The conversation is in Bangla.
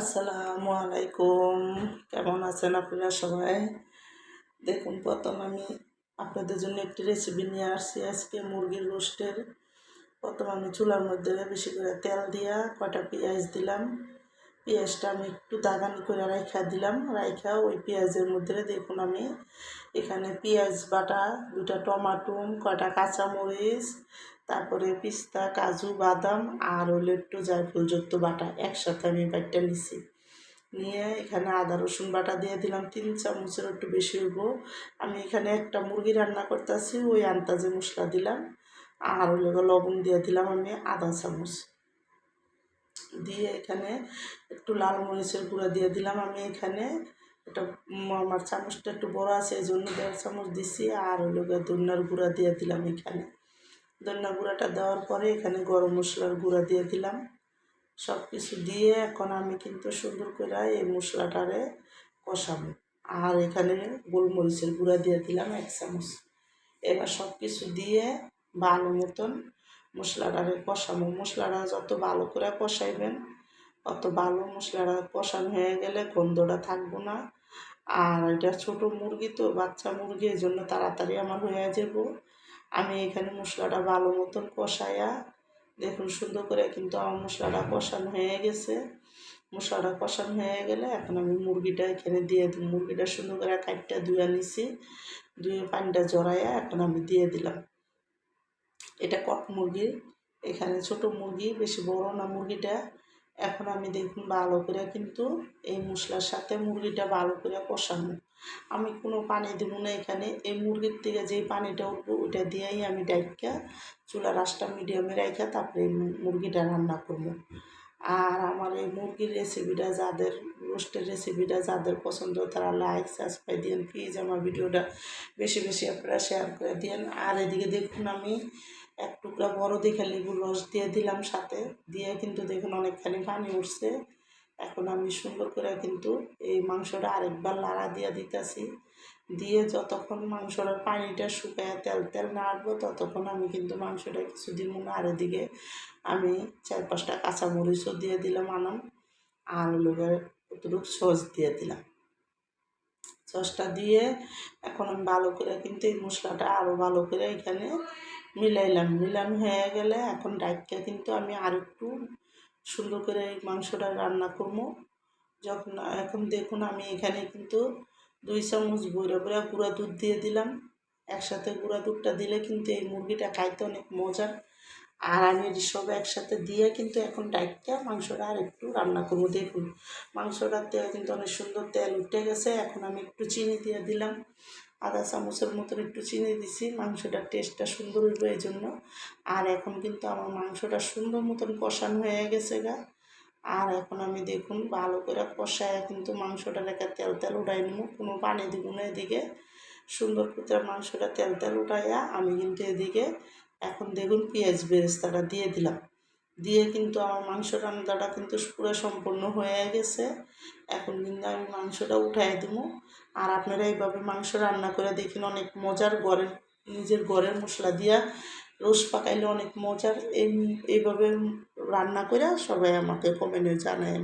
আসসালামু আলাইকুম। কেমন আছেন আপনারা সবাই? দেখুন, প্রথম আমি আপনাদের জন্য একটি রেসিপি নিয়ে আসছি। আজকে মুরগির রোস্টের প্রথম আমি চুলার মধ্যে বেশি করে তেল দিয়া কয়টা পেঁয়াজ দিলাম। পেঁয়াজটা আমি একটু দাগানি করে রাইখা দিলাম। রাইখা ওই পেঁয়াজের মধ্যে দেখুন আমি এখানে পেঁয়াজ বাটা দুটা টমাটো, কয়টা কাঁচামরিচ তারপরে পিস্তা, কাজু, বাদাম আর হলো একটু জায়ফলযুক্ত বাটা একসাথে আমি বাটটা নিছি। নিয়ে এখানে আদা, রসুন বাটা দিয়ে দিলাম। তিন চামচের একটু বেশি হইব। আমি এখানে একটা মুরগি রান্না করতেছি, ওই আন্তাজে মশলা দিলাম। আর হলো লবণ দিয়ে দিলাম আমি আধা চামচ। দিয়ে এখানে একটু লাল মরিচের গুঁড়া দিয়ে দিলাম। আমি এখানে এটা আমার চামচটা একটু বড় আছে এই জন্য দেড় চামচ দিছি। আর হলো ধন্যার গুঁড়া দিয়ে দিলাম এখানে। ধন্যা গুঁড়াটা দেওয়ার পরে এখানে গরম মশলার গুঁড়া দিয়ে দিলাম। সব কিছু দিয়ে এখন আমি কিন্তু সুন্দর করে এই মশলাটারে কষাবো। আর এখানে গোলমরিচের গুঁড়া দিয়ে দিলাম এক চামচ। এবার সব কিছু দিয়ে ভালো মতন মশলাটারে কষাবো। মশলাটা যত ভালো করে কষাইবেন, অত ভালো মশলাটা কষানো হয়ে গেলে গন্ধটা থাকব না। আর এটা ছোট মুরগি তো, বাচ্চা মুরগি এই জন্য তাড়াতাড়ি আমার হয়ে যাব। আমি এখানে মশলাটা ভালো মতন কষাইয়া দেখুন সুন্দর করে কিন্তু আমার মশলাটা কষানো হয়ে গেছে। মশলাটা কষানো হয়ে গেলে এখন আমি মুরগিটা এখানে দিয়ে দিই মুরগিটা সুন্দর করে কাঠটা ধুয়ে নিছি। ধুয়ে পানিটা জড়াইয়া এখন আমি দিয়ে দিলাম। এটা কক মুরগি। এখানে ছোট মুরগি, বেশি বড় না মুরগিটা। এখন আমি দেখুন ভালো করে কিন্তু এই মশলার সাথে মুরগিটা ভালো করে কষানো আমি কোনো পানি দেব না এখানে। এই মুরগির থেকে যেই পানিটা উঠবো, ওইটা দিয়েই আমি ডাইকা চুলা রাসটা মিডিয়ামে রাখা তারপরে মুরগিটা রান্না করব। আর আমার এই মুরগির রেসিপিটা যাদের রোস্টের রেসিপিটা যাদের পছন্দ তারা লাইক সাবস্ক্রাইব দিন প্লিজ আমার ভিডিওটা বেশি বেশি আপনারা শেয়ার করে দিন আর এদিকে দেখুন আমি এক টুকরা বড় দেখে লেবুর রস দিয়ে দিলাম সাথে। দিয়ে কিন্তু দেখুন অনেকখানি পানি উঠছে। এখন আমি সুন্দর করে কিন্তু এই মাংসটা আরেকবার লাড়া দিয়ে দিতেছি। দিয়ে যতক্ষণ মাংসটার পানিটা শুকায় তেল তেল নাড়বো ততক্ষণ আমি কিন্তু মাংসটা কিছু দিব না আর এদিকে আমি চার পাঁচটা কাঁচামরিচও দিয়ে দিলাম আনাম আর লোকের কতটুকু সস দিয়ে দিলাম। সসটা দিয়ে এখন আমি ভালো করে কিন্তু এই মশলাটা আরও ভালো করে এখানে মিলাইলাম মিলানো হয়ে গেলে এখন ডাইটটা কিন্তু আমি আর একটু সুন্দর করে মাংসটা রান্না করব। যখন এখন দেখুন আমি এখানে কিন্তু দুই চামচ বইরা বইরা গুঁড়া দুধ দিয়ে দিলাম। একসাথে গুঁড়া দুধটা দিলে কিন্তু এই মুরগিটা খাইতে অনেক মজার আর আমি সব একসাথে দিয়ে কিন্তু এখন ডাইটটা মাংসটা আর একটু রান্না করব। দেখুন, মাংসটার থেকে কিন্তু অনেক সুন্দর তেল উঠে গেছে। এখন আমি একটু চিনি দিয়ে দিলাম। আধা চামচের মতন একটু চিনি দিছি, মাংসটার টেস্টটা সুন্দর হইবে এই জন্য আর এখন কিন্তু আমার মাংসটা সুন্দর মতন কষানো হয়ে গেছে গা। আর এখন আমি দেখুন, ভালো করে কষায় কিন্তু মাংসটা রেখে তেল তেল উঠাই নেব কোনো পানি দিব না এদিকে। সুন্দর করে মাংসটা তেল তেল উঠাইয়া আমি কিন্তু এদিকে এখন দেখুন পেঁয়াজ বেরেস্তাটা দিয়ে দিলাম। দিয়ে কিন্তু আমার মাংস রান্নাটা কিন্তু পুরো সম্পূর্ণ হয়ে গেছে। এখন কিন্তু আমি মাংসটা উঠাই দেবো। আর আপনারা এইভাবে মাংস রান্না করে দেখেন অনেক মজার ঘরের, নিজের ঘরের মশলা দিয়া রোজ পাকাইলে অনেক মজার। এই, এইভাবে রান্না করে সবাই আমাকে কমেন্টে জানায়